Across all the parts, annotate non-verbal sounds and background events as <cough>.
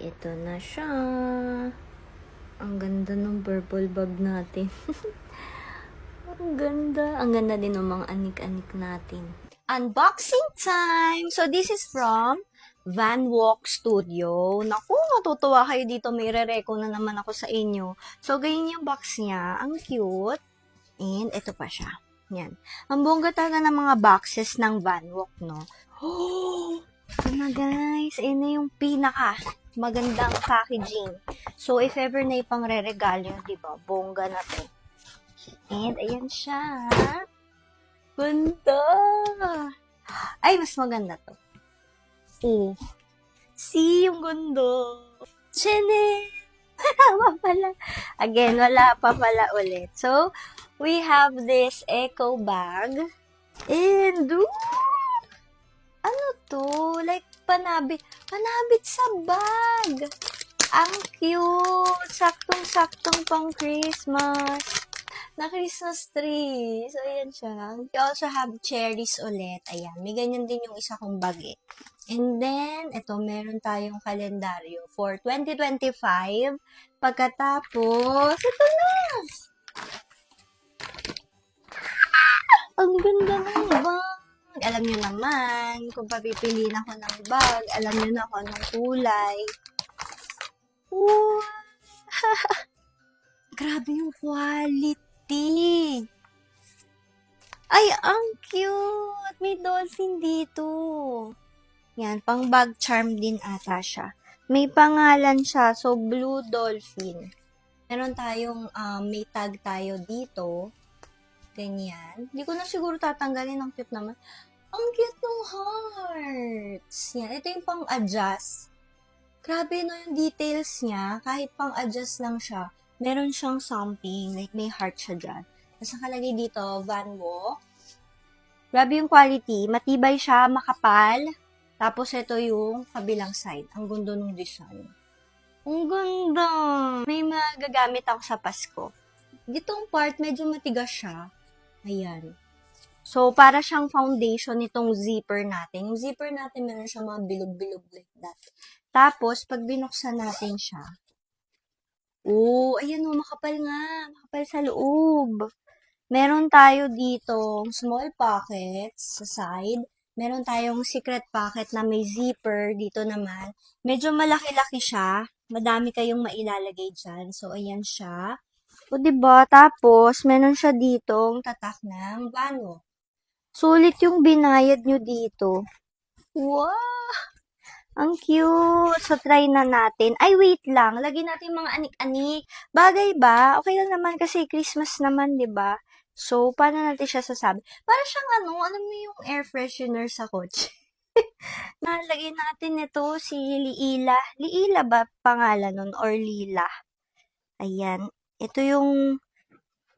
Ito na siya. Ang ganda ng purple bag natin. <laughs> Ang ganda. Ang ganda din ng mga anik-anik natin. Unboxing time! So, this is from Van Walk Studio. Naku, matutuwa kayo dito. May re-reco na naman ako sa inyo. So, ganyan yung box niya. Ang cute. And, ito pa siya. Yan. Ang bongga talaga ng mga boxes ng Van Walk, no? Oh! Ito na, guys. Ayan na yung pinaka magandang packaging. So, if ever na ipang re-regalo, di ba? Bongga na to. And, ayan siya. Ganda! Ay, mas maganda to. Oh. See, yung ganda. Chene! <laughs> Wala pala. Again, wala pa pala ulit. So, we have this eco bag. And, ooh, ano to? Like, panabit. Panabit sa bag. Ang cute. Saktong-saktong pang Christmas. Na Christmas tree. So, ayan siya. We also have cherries ulit. Ayan. May ganyan din yung isa kong bag eh. And then, ito, meron tayong kalendaryo for 2025. Pagkatapos, ito na! Ang ganda ng bag. Alam niyo naman, kung papipiliin ako ng bag, alam niyo na kung anong kulay. Wow! <laughs> Grabe yung quality. Ay, ang cute! May dolphin dito. Yan, pang bag charm din ata siya. May pangalan siya, so Blue Dolphin. Meron tayong, um, may tag tayo dito. Ganyan. Hindi ko na siguro tatanggalin. Ang cute naman. Ang cute ng hearts. Yan. Ito yung pang-adjust. Grabe no yung details niya. Kahit pang-adjust lang siya, meron siyang something. Like may heart siya dyan. Tapos nakalagay dito, Van Walk. Grabe yung quality. Matibay siya, makapal. Tapos ito yung kabilang side. Ang gundo ng design. Ang ganda. May magagamit ako sa Pasko. Ditong part, medyo matigas siya. Ayan. So, para siyang foundation nitong zipper natin. Yung zipper natin, meron siyang mga bilog-bilog like that. Tapos, pag binuksan natin siya, oh, ayan o, makapal nga. Makapal sa loob. Meron tayo dito small pockets sa side. Meron tayong secret pocket na may zipper dito naman. Medyo malaki-laki siya. Madami kayong mailalagay dyan. So, ayan siya. O, diba? Tapos, meron siya ditong tatak ng vano. Sulit yung binayad nyo dito. Wow! Ang cute! So, try na natin. Ay, wait lang. Lagyan natin mga anik-anik. Bagay ba? Okay lang naman kasi Christmas naman, di ba? So, paano natin siya sasabi? Para siyang ano, alam mo yung air freshener sa kotse. <laughs> Nalagay natin ito si Liila. Liila ba pangalan nun? Or Lila? Ayan. Ito yung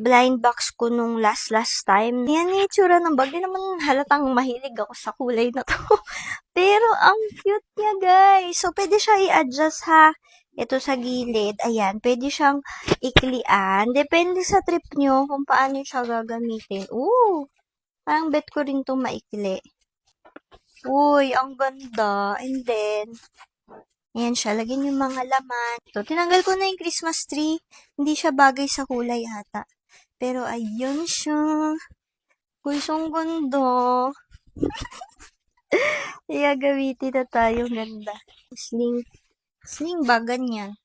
blind box ko nung last last time. Yan yung itsura ng bag. Di naman halatang mahilig ako sa kulay na to. <laughs> Pero ang cute niya guys. So pwede siya i-adjust ha. Ito sa gilid. Ayan. Pwede siyang iklian. Depende sa trip nyo kung paano siya gagamitin. Ooh. Parang bet ko rin to maikli. Uy, ang ganda. And then, Ayan siya, lagyan yung mga laman. Ito, tinanggal ko na yung Christmas tree. Hindi siya bagay sa kulay ata. Pero ayun siya. Guys, ang ganda. Kaya gamitin na tayo ganda. Sling. Sling ba? Ganyan.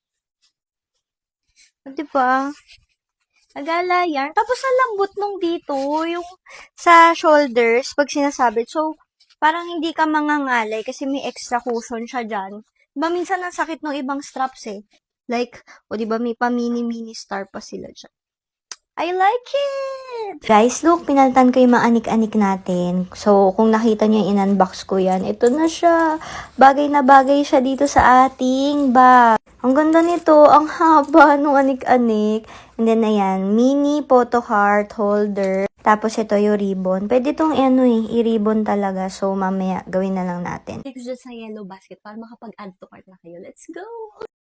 O, diba? Nagala yan. Tapos ang lambot nung dito, yung sa shoulders, pag sinasabi. So, parang hindi ka mangangalay kasi may extra cushion siya dyan. Diba minsan ang sakit ng ibang straps eh. Like, o diba may pa mini-mini star pa sila dyan. I like it! Guys, look, pinalitan ko yung mga anik-anik natin. So, kung nakita niyo yung in-unbox ko yan, ito na siya. Bagay na bagay siya dito sa ating bag. Ang ganda nito, ang haba <laughs> ng anik-anik. And then, ayan, mini photo heart holder. Tapos, ito yung ribbon. Pwede itong ano eh, i-ribbon talaga. So, mamaya, gawin na lang natin. Next, sa yellow basket para makapag-add to cart na kayo. Let's go!